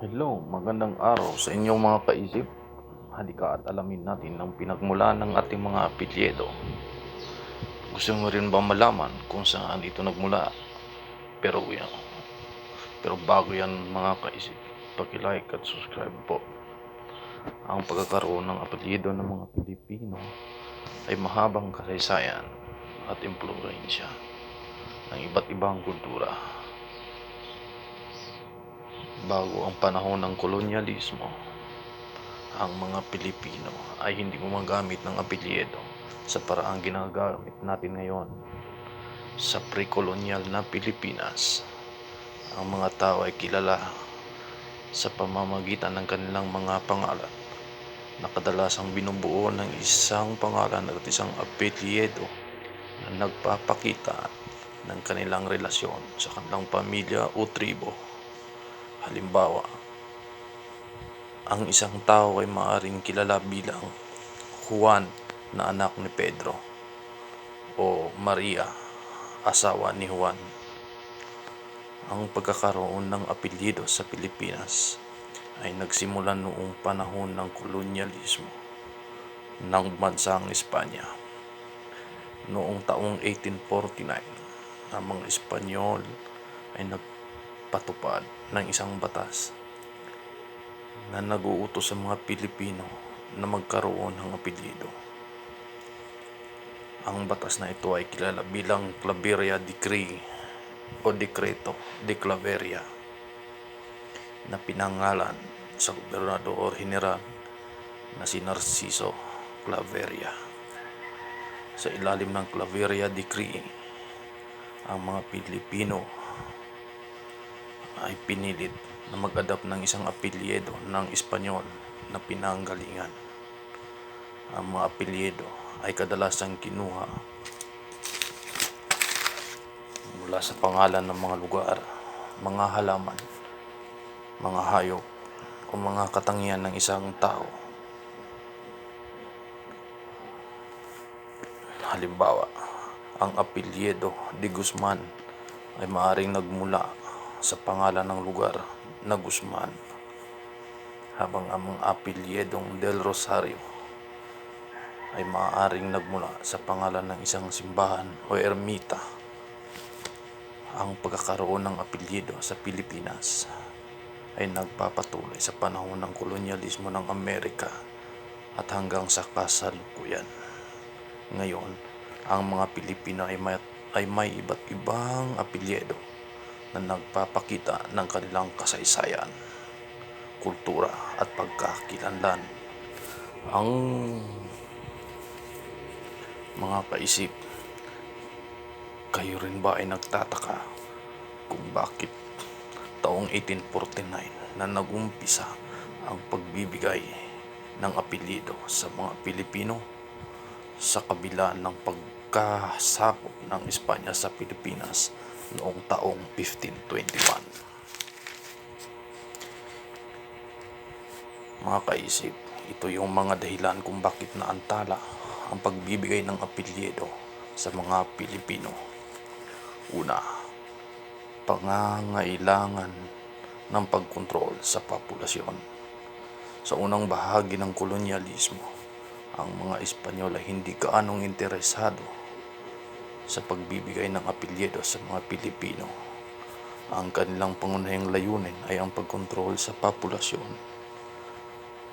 Hello, magandang araw sa inyong mga kaisip. Halika at alamin natin ang pinagmulan ng ating mga apelyido. Gusto mo rin ba malaman kung saan ito nagmula? Pero yan, pero bago yan mga kaisip, paki-like at subscribe po. Ang pagkakaroon ng apelyido ng mga Pilipino ay mahabang kasaysayan at impluensya ng iba't ibang kultura bago ang panahon ng kolonyalismo, ang mga Pilipino ay hindi gumagamit ng apelyido sa paraang ginagamit natin ngayon. Sa pre-colonial na Pilipinas, ang mga tao ay kilala sa pamamagitan ng kanilang mga pangalan na kadalasang binubuo ng isang pangalan at isang apelyido na nagpapakita ng kanilang relasyon sa kanilang pamilya o tribo. Halimbawa, ang isang tao ay maaaring kilala bilang Juan na anak ni Pedro o Maria, asawa ni Juan. Ang pagkakaroon ng apelyido sa Pilipinas ay nagsimula noong panahon ng kolonyalismo ng bansang Espanya. Noong taong 1849, ang mga Espanyol ay nagpatupad ng isang batas na nag-uutos sa mga Pilipino na magkaroon ng apelyido. Ang batas na ito ay kilala bilang Claveria Decree o Dekreto de Claveria na pinangalan sa Gobernador General na si Narciso Claveria. Sa ilalim ng Claveria Decree, ang mga Pilipino ay pinilit na mag-adapt ng isang apelyido ng Espanyol na pinanggalingan. Ang mga apelyido ay kadalasang kinuha mula sa pangalan ng mga lugar, mga halaman, mga hayop o mga katangian ng isang tao. Halimbawa, ang apelyido de Guzman ay maaring nagmula sa pangalan ng lugar na Guzman, habang ang mga apelyedong Del Rosario ay maaaring nagmula sa pangalan ng isang simbahan o ermita. Ang pagkakaroon ng apelyido sa Pilipinas ay nagpapatuloy sa panahon ng kolonyalismo ng Amerika at hanggang sa kasalukuyan. Ngayon, ang mga Pilipino ay may, ay may iba't ibang apelyido na nagpapakita ng kanilang kasaysayan, kultura at pagkakilanlan. Ang mga kaisip, kayo rin ba ay nagtataka kung bakit taong 1849 na nagumpisa ang pagbibigay ng apelyido sa mga Pilipino sa kabila ng pagkasakop ng Espanya sa Pilipinas noong taong 1521. Mga kaisip, ito yung mga dahilan kung bakit naantala ang pagbibigay ng apelyido sa mga Pilipino. Una, pangangailangan ng pagkontrol sa populasyon. Sa unang bahagi ng kolonyalismo, ang mga Espanyol ay hindi kaanong interesado sa pagbibigay ng apelyido sa mga Pilipino. Ang kanilang pangunahing layunin ay ang pagkontrol sa populasyon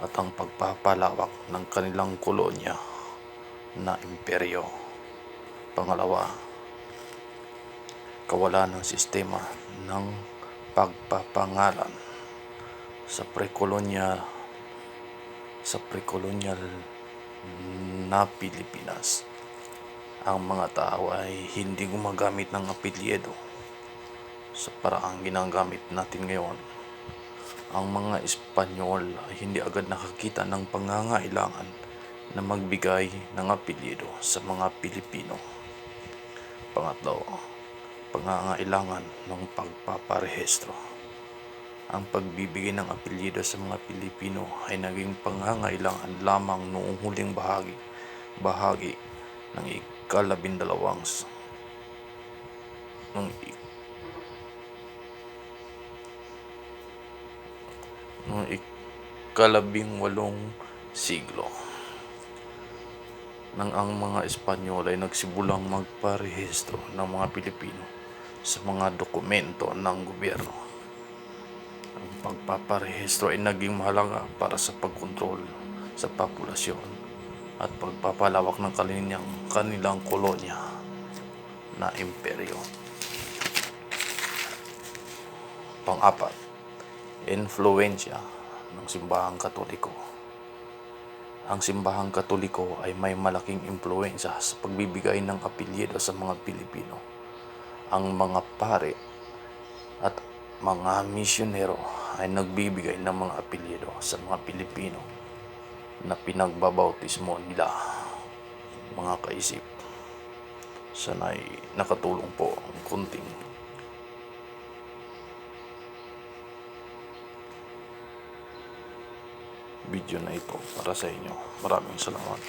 at ang pagpapalawak ng kanilang kolonya na imperyo. Pangalawa, kawalan ng sistema ng pagpapangalan sa pre-colonial sa pre-colonial na Pilipinas. Ang mga tao ay hindi gumagamit ng apelyido sa paraang ginagamit natin ngayon. Ang mga Espanyol ay hindi agad nakakita ng pangangailangan na magbigay ng apelyido sa mga Pilipino. Pangatlo, pangangailangan ng pagpaparehistro. Ang pagbibigay ng apelyido sa mga Pilipino ay naging pangangailangan lamang noong huling bahagi bahagi ng ikalabindalawang s- ng ikalabing walong siglo nang ang mga Espanyol ay nagsibulang magparehistro ng mga Pilipino sa mga dokumento ng gobyerno. Ang pagpaparehistro ay naging mahalaga para sa pagkontrol sa populasyon at pagpapalawak ng kanilang, kanilang kolonya na imperyo. Pang-apat, influensya ng simbahang katoliko. Ang simbahang katoliko ay may malaking impluensya sa pagbibigay ng apelyido sa mga Pilipino. Ang mga pare at mga misyonero ay nagbibigay ng mga apelyido sa mga Pilipino na pinagbabautismo nila mga kaisip. Sana'y nakatulong po ang kunting video na ito para sa inyo. Maraming salamat.